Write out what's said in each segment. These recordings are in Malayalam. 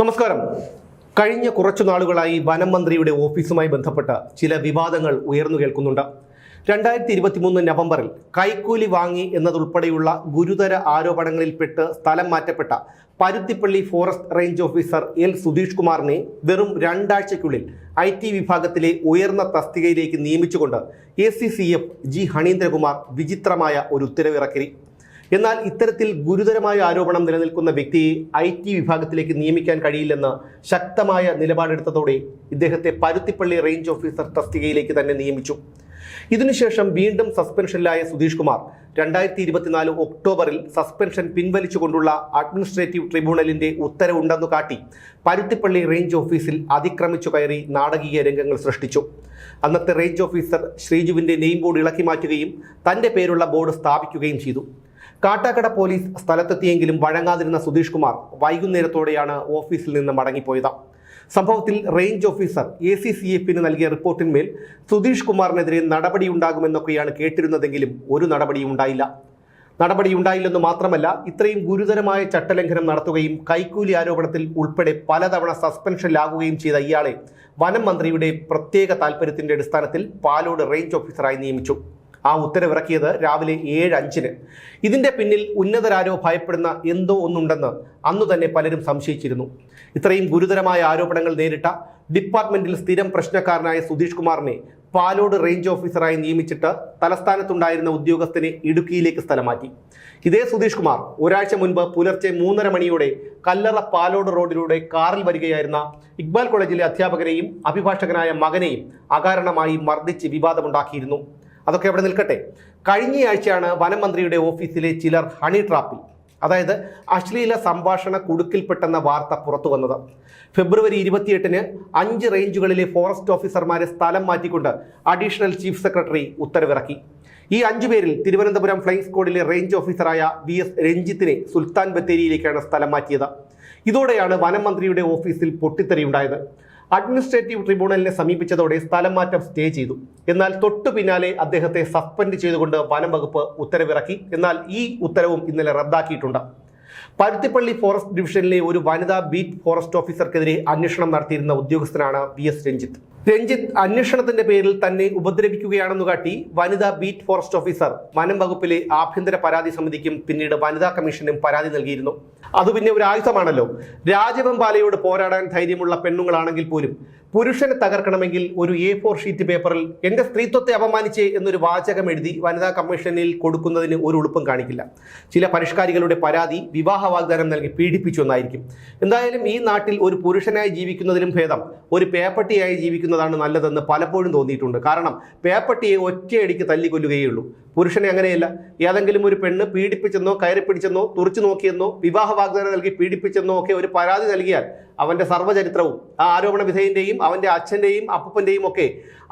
നമസ്കാരം. കഴിഞ്ഞ കുറച്ചു നാളുകളായി വനം മന്ത്രിയുടെ ഓഫീസുമായി ബന്ധപ്പെട്ട ചില വിവാദങ്ങൾ ഉയർന്നു കേൾക്കുന്നുണ്ട്. രണ്ടായിരത്തി ഇരുപത്തിമൂന്ന് നവംബറിൽ കൈക്കൂലി വാങ്ങി എന്നതുൾപ്പെടെയുള്ള ഗുരുതര ആരോപണങ്ങളിൽപ്പെട്ട് സ്ഥലം മാറ്റപ്പെട്ട Paruthippally forest range officer L Sudheesh കുമാറിനെ വെറും രണ്ടാഴ്ചയ്ക്കുള്ളിൽ ഐ ടി വിഭാഗത്തിലെ ഉയർന്ന തസ്തികയിലേക്ക് നിയമിച്ചുകൊണ്ട് A C C F G Haneendrakumar വിചിത്രമായ ഒരു ഉത്തരവിറക്കി. എന്നാൽ ഇത്തരത്തിൽ ഗുരുതരമായ ആരോപണം നിലനിൽക്കുന്ന വ്യക്തിയെ ഐ ടി വിഭാഗത്തിലേക്ക് നിയമിക്കാൻ കഴിയില്ലെന്ന് ശക്തമായ നിലപാടെടുത്തതോടെ ഇദ്ദേഹത്തെ പരുത്തിപ്പള്ളി റേഞ്ച് ഓഫീസർ തസ്തികയിലേക്ക് തന്നെ നിയമിച്ചു. ഇതിനുശേഷം വീണ്ടും സസ്പെൻഷനിലായ സുധീഷ് കുമാർ രണ്ടായിരത്തി ഇരുപത്തിനാല് ഒക്ടോബറിൽ സസ്പെൻഷൻ പിൻവലിച്ചുകൊണ്ടുള്ള അഡ്മിനിസ്ട്രേറ്റീവ് ട്രിബ്യൂണലിന്റെ ഉത്തരവുണ്ടെന്നു കാട്ടി പരുത്തിപ്പള്ളി റേഞ്ച് ഓഫീസിൽ അതിക്രമിച്ചു കയറി നാടകീയ രംഗങ്ങൾ സൃഷ്ടിച്ചു. അന്നത്തെ റേഞ്ച് ഓഫീസർ ശ്രീജുവിന്റെ നെയിം ബോർഡ് ഇളക്കി മാറ്റുകയും തന്റെ പേരുള്ള ബോർഡ് സ്ഥാപിക്കുകയും ചെയ്തു. കാട്ടാക്കട പോലീസ് സ്ഥലത്തെത്തിയെങ്കിലും വഴങ്ങാതിരുന്ന സുധീഷ് കുമാർ വൈകുന്നേരത്തോടെയാണ് ഓഫീസിൽ നിന്ന് മടങ്ങിപ്പോയത്. സംഭവത്തിൽ range officer A C C എഫിന് നൽകിയ റിപ്പോർട്ടിന്മേൽ സുധീഷ് കുമാറിനെതിരെ നടപടിയുണ്ടാകുമെന്നൊക്കെയാണ് കേട്ടിരുന്നതെങ്കിലും ഒരു നടപടിയും ഉണ്ടായില്ല. നടപടിയുണ്ടായില്ലെന്ന് മാത്രമല്ല ഇത്രയും ഗുരുതരമായ ചട്ടലംഘനം നടത്തുകയും കൈക്കൂലി ആരോപണത്തിൽ ഉൾപ്പെടെ പലതവണ സസ്പെൻഷനിലാകുകയും ചെയ്ത ഇയാളെ വനം മന്ത്രിയുടെ പ്രത്യേക താൽപര്യത്തിന്റെ അടിസ്ഥാനത്തിൽ പാലോട് റേഞ്ച് ഓഫീസറായി നിയമിച്ചു. ആ ഉത്തരവിറക്കിയത് രാവിലെ ഏഴ് അഞ്ചിന്. ഇതിന്റെ പിന്നിൽ ഉന്നതരാരോ ഭയപ്പെടുന്ന എന്തോ ഒന്നുണ്ടെന്ന് അന്നു തന്നെ പലരും സംശയിച്ചിരുന്നു. ഇത്രയും ഗുരുതരമായ ആരോപണങ്ങൾ നേരിട്ട ഡിപ്പാർട്ട്മെന്റിൽ സ്ഥിരം പ്രശ്നക്കാരനായ സുധീഷ് കുമാറിനെ പാലോട് റേഞ്ച് ഓഫീസറായി നിയമിച്ചിട്ട് തലസ്ഥാനത്തുണ്ടായിരുന്ന ഉദ്യോഗസ്ഥനെ ഇടുക്കിയിലേക്ക് സ്ഥലം മാറ്റി ഇതേ സുധീഷ് കുമാർ ഒരാഴ്ച മുൻപ് പുലർച്ചെ മൂന്നര മണിയോടെ കല്ലറ പാലോട് റോഡിലൂടെ കാറിൽ വരികയായിരുന്ന ഇക്ബാൽ കോളേജിലെ അധ്യാപകനെയും അഭിഭാഷകനായ മകനെയും അകാരണമായി മർദ്ദിച്ച് വിവാദമുണ്ടാക്കിയിരുന്നു. അതൊക്കെ അവിടെ നിൽക്കട്ടെ? കഴിഞ്ഞയാഴ്ചയാണ് വനം മന്ത്രിയുടെ ഓഫീസിലെ ചിലർ ഹണി ട്രാപ്പിൽ. അതായത് അശ്ലീല സംഭാഷണ കുടുക്കിൽപ്പെട്ടെന്ന വാർത്ത പുറത്തു വന്നത്. ഫെബ്രുവരി ഇരുപത്തിയെട്ടിന് അഞ്ച് റേഞ്ചുകളിലെ ഫോറസ്റ്റ് ഓഫീസർമാരെ സ്ഥലം മാറ്റിക്കൊണ്ട് അഡീഷണൽ ചീഫ് സെക്രട്ടറി ഉത്തരവിറക്കി. ഈ അഞ്ചു പേരിൽ തിരുവനന്തപുരം ഫ്ലൈ സ്ക്വാഡിലെ റേഞ്ച് ഓഫീസറായ വി എസ് രഞ്ജിത്തിനെ സുൽത്താൻ ബത്തേരിയിലേക്കാണ് സ്ഥലം മാറ്റിയത്. ഇതോടെയാണ് വനം മന്ത്രിയുടെ ഓഫീസിൽ പൊട്ടിത്തെറിയുണ്ടായത്. അഡ്മിനിസ്ട്രേറ്റീവ് ട്രിബ്യൂണലിനെ സമീപിച്ചതോടെ സ്ഥലം മാറ്റം സ്റ്റേ ചെയ്തു. എന്നാൽ തൊട്ടു പിന്നാലെ അദ്ദേഹത്തെ സസ്പെൻഡ് ചെയ്തുകൊണ്ട് വനം വകുപ്പ് ഉത്തരവിറക്കി. എന്നാൽ ഈ ഉത്തരവും ഇന്നലെ റദ്ദാക്കിയിട്ടുണ്ട്. പരുത്തിപ്പള്ളി ഫോറസ്റ്റ് ഡിവിഷനിലെ ഒരു വനിതാ ബീറ്റ് ഫോറസ്റ്റ് ഓഫീസർക്കെതിരെ അന്വേഷണം നടത്തിയിരുന്ന ഉദ്യോഗസ്ഥനാണ് വി എസ് രഞ്ജിത്ത്. രഞ്ജിത്ത് അന്വേഷണത്തിന്റെ പേരിൽ തന്നെ ഉപദ്രവിക്കുകയാണെന്ന് കാട്ടി വനിതാ ബീറ്റ് ഫോറസ്റ്റ് ഓഫീസർ വനം വകുപ്പിലെ ആഭ്യന്തര പരാതി സമിതിക്കും പിന്നീട് വനിതാ കമ്മീഷനും പരാതി നൽകിയിരുന്നു. അത് പിന്നെ ഒരു ആയുധമാണല്ലോ രാജവെമ്പാലയോട് പോരാടാൻ ധൈര്യമുള്ള പെണ്ണുങ്ങളാണെങ്കിൽ പോലും പുരുഷനെ തകർക്കണമെങ്കിൽ ഒരു എ ഫോർ ഷീറ്റ് പേപ്പറിൽ എന്റെ സ്ത്രീത്വത്തെ അപമാനിച്ചേ എന്നൊരു വാചകം എഴുതി വനിതാ കമ്മീഷനിൽ കൊടുക്കുന്നതിന് ഒരു ഉളുപ്പം കാണിക്കില്ല. ചില പരിഷ്കാരികളുടെ പരാതി വിവാഹ വാഗ്ദാനം നൽകി പീഡിപ്പിച്ചു എന്നായിരിക്കും. എന്തായാലും ഈ നാട്ടിൽ ഒരു പുരുഷനായി ജീവിക്കുന്നതിലും ഭേദം ഒരു പേപ്പട്ടിയായി ജീവിക്കുന്നതാണ് നല്ലതെന്ന് പലപ്പോഴും തോന്നിയിട്ടുണ്ട്. കാരണം പേപ്പട്ടിയെ ഒറ്റയടിക്ക് തല്ലിക്കൊല്ലുകയേ ഉള്ളൂ പുരുഷനെ അങ്ങനെയല്ല. ഏതെങ്കിലും ഒരു പെണ്ണ് പീഡിപ്പിച്ചെന്നോ കയറി പിടിച്ചെന്നോ തുറച്ചു നോക്കിയെന്നോ വിവാഹ വാഗ്ദാനം നൽകി പീഡിപ്പിച്ചെന്നോ ഒക്കെ ഒരു പരാതി നൽകിയാൽ അവന്റെ സർവചരിത്രവും ആ ആരോപണ വിധേയന്റെയും അവന്റെ അച്ഛന്റെയും അപ്പന്റെയും ഒക്കെ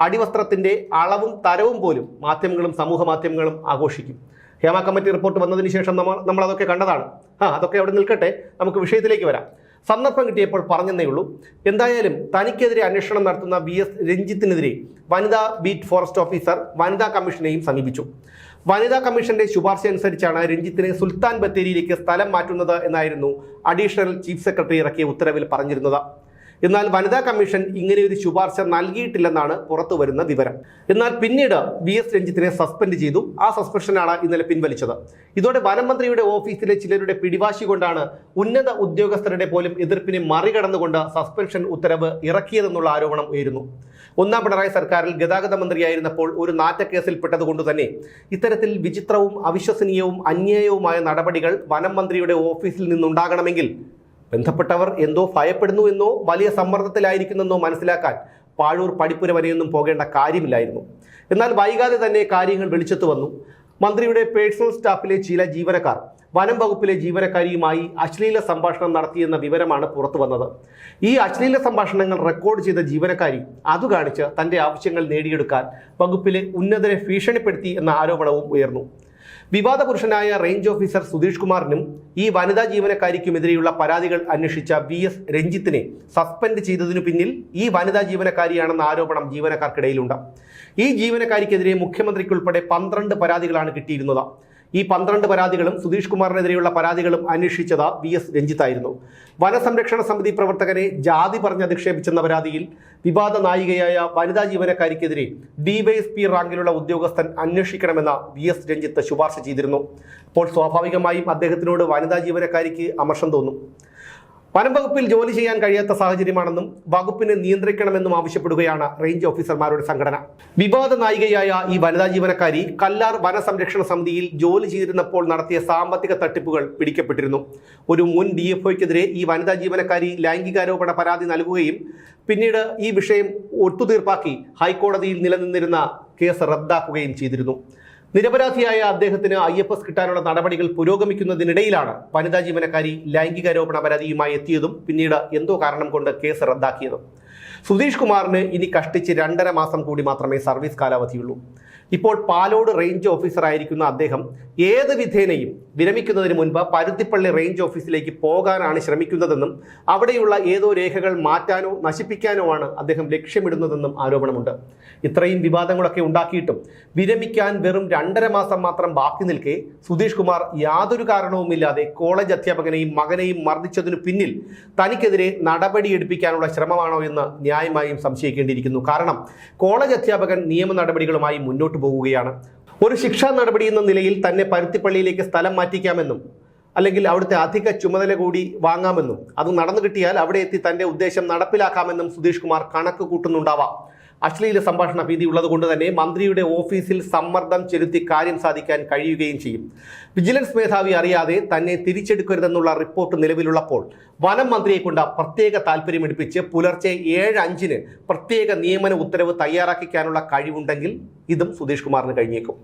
അടിവസ്ത്രത്തിന്റെ അളവും തരവും പോലും മാധ്യമങ്ങളും സമൂഹ മാധ്യമങ്ങളും ആഘോഷിക്കും. ഹേമ കമ്മിറ്റി റിപ്പോർട്ട് വന്നതിന് ശേഷം നമ്മൾ നമ്മൾ അതൊക്കെ കണ്ടതാണ്. ആ അതൊക്കെ അവിടെ നിൽക്കട്ടെ. നമുക്ക് വിഷയത്തിലേക്ക് വരാം. സന്ദർഭം കിട്ടിയപ്പോൾ പറഞ്ഞെന്നേ ഉള്ളൂ. എന്തായാലും തനിക്കെതിരെ അന്വേഷണം നടത്തുന്ന വി എസ് രഞ്ജിത്തിനെതിരെ വനിതാ ബീറ്റ് ഫോറസ്റ്റ് ഓഫീസർ വനിതാ കമ്മീഷനെയും സമീപിച്ചു. വനിതാ കമ്മീഷന്റെ ശുപാർശ അനുസരിച്ചാണ് രഞ്ജിത്തിനെ സുൽത്താൻ ബത്തേരിയിലേക്ക് സ്ഥലം മാറ്റുന്നത് എന്നായിരുന്നു അഡീഷണൽ ചീഫ് സെക്രട്ടറി ഇറക്കിയ ഉത്തരവിൽ പറഞ്ഞിരുന്നത്. എന്നാൽ വനിതാ കമ്മീഷൻ ഇങ്ങനെ ഒരു ശുപാർശ നൽകിയിട്ടില്ലെന്നാണ് പുറത്തു വരുന്ന വിവരം. എന്നാൽ പിന്നീട് വി എസ് രഞ്ജിത്തിനെ സസ്പെൻഡ് ചെയ്തു. ആ സസ്പെൻഷനാണ് ഇന്നലെ പിൻവലിച്ചത്. ഇതോടെ വനമന്ത്രിയുടെ ഓഫീസിലെ ചിലരുടെ പിടിവാശി കൊണ്ടാണ് ഉന്നത ഉദ്യോഗസ്ഥരുടെ പോലും എതിർപ്പിനെ മറികടന്നുകൊണ്ട് സസ്പെൻഷൻ ഉത്തരവ് ഇറക്കിയതെന്നുള്ള ആരോപണം ഉയരുന്നു. ഒന്നാം പിണറായി സർക്കാരിൽ ഗതാഗത മന്ത്രിയായിരുന്നപ്പോൾ ഒരു നാറ്റക്കേസിൽപ്പെട്ടതുകൊണ്ട് തന്നെ ഇത്തരത്തിൽ വിചിത്രവും അവിശ്വസനീയവും അന്യായവുമായ നടപടികൾ വനം മന്ത്രിയുടെ ഓഫീസിൽ നിന്നുണ്ടാകണമെങ്കിൽ ബന്ധപ്പെട്ടവർ എന്തോ ഭയപ്പെടുന്നു എന്നോ വലിയ സമ്മർദ്ദത്തിലായിരിക്കുന്നെന്നോ മനസ്സിലാക്കാൻ പാഴൂർ പടിപ്പുര വരെയൊന്നും പോകേണ്ട കാര്യമില്ലായിരുന്നു. എന്നാൽ വൈകാതെ തന്നെ കാര്യങ്ങൾ വെളിച്ചത്ത് വന്നു. മന്ത്രിയുടെ പേഴ്സണൽ സ്റ്റാഫിലെ ചില ജീവനക്കാർ വനം വകുപ്പിലെ ജീവനക്കാരിയുമായി അശ്ലീല സംഭാഷണം നടത്തിയെന്ന വിവരമാണ് പുറത്തു വന്നത്. ഈ അശ്ലീല സംഭാഷണങ്ങൾ റെക്കോർഡ് ചെയ്ത ജീവനക്കാരി അത് കാണിച്ച് തന്റെ ആവശ്യങ്ങൾ നേടിയെടുക്കാൻ വകുപ്പിലെ ഉന്നതരെ ഭീഷണിപ്പെടുത്തി എന്ന ആരോപണവും ഉയർന്നു. വിവാദ പുരുഷനായ റേഞ്ച് ഓഫീസർ സുധീഷ് കുമാറിനും ഈ വനിതാ ജീവനക്കാരിക്കുമെതിരെയുള്ള പരാതികൾ അന്വേഷിച്ച വി എസ് രഞ്ജിത്തിനെ സസ്പെൻഡ് ചെയ്തതിനു പിന്നിൽ ഈ വനിതാ ജീവനക്കാരിയാണെന്ന ആരോപണം ജീവനക്കാർക്കിടയിലുണ്ട്. ഈ ജീവനക്കാരിക്കെതിരെ മുഖ്യമന്ത്രിക്കുൾപ്പെടെ പന്ത്രണ്ട് പരാതികളാണ് കിട്ടിയിരുന്നത്. ഈ പന്ത്രണ്ട് പരാതികളും സുധീഷ് കുമാറിനെതിരെയുള്ള പരാതികളും അന്വേഷിച്ചത് വി എസ് രഞ്ജിത്തായിരുന്നു. വനസംരക്ഷണ സമിതി പ്രവർത്തകനെ ജാതി പറഞ്ഞ് അധിക്ഷേപിച്ചെന്ന പരാതിയിൽ വിവാദ നായികയായ വനിതാ ജീവനക്കാരിക്കെതിരെ ഡിവൈഎസ്പി റാങ്കിലുള്ള ഉദ്യോഗസ്ഥൻ അന്വേഷിക്കണമെന്ന വി എസ് രഞ്ജിത്ത് ശുപാർശ ചെയ്തിരുന്നു. അപ്പോൾ സ്വാഭാവികമായും അദ്ദേഹത്തിനോട് വനിതാ ജീവനക്കാരിക്ക് അമർഷം തോന്നും. വനം വകുപ്പിൽ ജോലി ചെയ്യാൻ കഴിയാത്ത സാഹചര്യമാണെന്നും വകുപ്പിനെ നിയന്ത്രിക്കണമെന്നും ആവശ്യപ്പെടുകയാണ് റേഞ്ച് ഓഫീസർമാരുടെ സംഘടന. വിവാദ നായികയായ ഈ വനിതാ ജീവനക്കാരി കല്ലാർ വനസംരക്ഷണ സമിതിയിൽ ജോലി ചെയ്തിരുന്നപ്പോൾ നടത്തിയ സാമ്പത്തിക തട്ടിപ്പുകൾ പിടിക്കപ്പെട്ടിരുന്നു. ഒരു മുൻ ഡി എഫ് ഒക്കെതിരെ ഈ വനിതാ ജീവനക്കാരി ലൈംഗികാരോപണ പരാതി നൽകുകയും പിന്നീട് ഈ വിഷയം ഒത്തുതീർപ്പാക്കി ഹൈക്കോടതിയിൽ നിലനിന്നിരുന്ന കേസ് റദ്ദാക്കുകയും ചെയ്തിരുന്നു. നിരപരാധിയായ അദ്ദേഹത്തിന് ഐ എഫ് എസ് കിട്ടാനുള്ള നടപടികൾ പുരോഗമിക്കുന്നതിനിടയിലാണ് വനിതാ ജീവനക്കാരി ലൈംഗികാരോപണ പരാതിയുമായി എത്തിയതും പിന്നീട് എന്തോ കാരണം കൊണ്ട് കേസ് റദ്ദാക്കിയതും. സുധീഷ് കുമാറിന് ഇനി കഷ്ടിച്ച് രണ്ടര മാസം കൂടി മാത്രമേ സർവീസ് കാലാവധിയുള്ളൂ. ഇപ്പോൾ പാലോട് റേഞ്ച് ഓഫീസറായിരിക്കുന്ന അദ്ദേഹം ഏത് വിധേനയും വിരമിക്കുന്നതിന് മുൻപ് പരുത്തിപ്പള്ളി റേഞ്ച് ഓഫീസിലേക്ക് പോകാനാണ് ശ്രമിക്കുന്നതെന്നും അവിടെയുള്ള ഏതോ രേഖകൾ മാറ്റാനോ നശിപ്പിക്കാനോ ആണ് അദ്ദേഹം ലക്ഷ്യമിടുന്നതെന്നും ആരോപണമുണ്ട്. ഇത്രയും വിവാദങ്ങളൊക്കെ ഉണ്ടാക്കിയിട്ടും വിരമിക്കാൻ വെറും രണ്ടര മാസം മാത്രം ബാക്കി നിൽക്കെ സുധീഷ് കുമാർ യാതൊരു കാരണവുമില്ലാതെ കോളേജ് അധ്യാപകനെയും മകനെയും മർദ്ദിച്ചതിനു പിന്നിൽ തനിക്കെതിരെ നടപടിയെടുപ്പിക്കാനുള്ള ശ്രമമാണോ എന്ന് ന്യായമായും സംശയിക്കേണ്ടിയിരിക്കുന്നു. കാരണം കോളേജ് അധ്യാപകൻ നിയമ നടപടികളുമായി മുന്നോട്ട് പോകുകയാണ്. ഒരു ശിക്ഷാ നടപടി എന്ന നിലയിൽ തന്നെ പരുത്തിപ്പള്ളിയിലേക്ക് സ്ഥലം മാറ്റിക്കാമെന്നും അല്ലെങ്കിൽ അവിടുത്തെ അധിക ചുമതല കൂടി വാങ്ങാമെന്നും അത് നടന്നു കിട്ടിയാൽ അവിടെ എത്തി തന്റെ ഉദ്ദേശം നടപ്പിലാക്കാമെന്നും സുധീഷ് കുമാർ കണക്ക് കൂട്ടുന്നുണ്ടാവാം. അശ്ലീല സംഭാഷണ ഭീതി ഉള്ളതുകൊണ്ട് തന്നെ മന്ത്രിയുടെ ഓഫീസിൽ സമ്മർദ്ദം ചെലുത്തി കാര്യം സാധിക്കാൻ കഴിയുകയും ചെയ്യും. വിജിലൻസ് മേധാവി അറിയാതെ തന്നെ തിരിച്ചെടുക്കരുതെന്നുള്ള റിപ്പോർട്ട് നിലവിലുള്ളപ്പോൾ വനം മന്ത്രിയെ കൊണ്ട് പ്രത്യേക താല്പര്യമെടുപ്പിച്ച് പുലർച്ചെ ഏഴ് അഞ്ചിന് പ്രത്യേക നിയമന ഉത്തരവ് തയ്യാറാക്കിക്കാനുള്ള കഴിവുണ്ടെങ്കിൽ ഇതും സുധീഷ് കുമാറിന് കഴിഞ്ഞേക്കും.